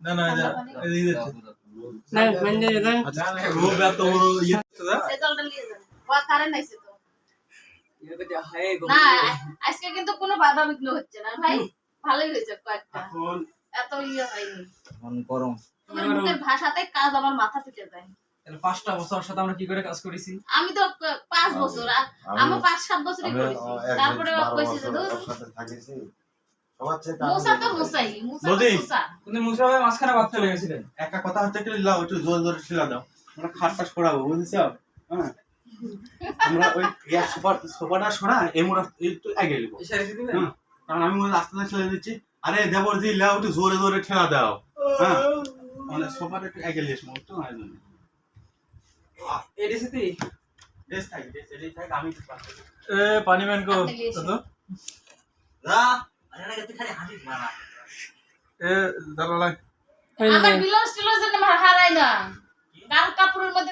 না না এটা এই যে না মানে এত ইয়ে না? আজকে কিন্তু কোনো বাধা বিঘ্ন হচ্ছে না ভাই। ভালোই হয়েছে কয়েকটা। এত ইয়ে হয়নি। গরম। মুখের ভাষাতে কাজ আমার মাথা ফিটে যায়। তাহলে পাঁচটা বছর সাথে আমরা কি করে কাজ করেছি? আমি তো পাঁচ বছর আর আমি পাঁচ সাত বছরই করেছি। তারপরে বারো কইছি যে একটা কথা হচ্ছে লাও একটু জোর জোরে ঠেলা দাও আমরা খাট টাস করাবো বুঝেছ? হ্যাঁ। আমরা ওই সোফা সোফাটা সরা এই একটু আগে। কারণ আমি ছেড়ে দিচ্ছি। আরে দেবর জি লাও একটু জোরে জোরে ঠেলা দাও। হ্যাঁ। মানে সোফাটা একটু আগে লিস একটু না জন্য আমি। পানি ম্যান কো। দাদা। এ দালালাই আমার বিলাস টিলাস হারাই না কার কাপড়ের মধ্যে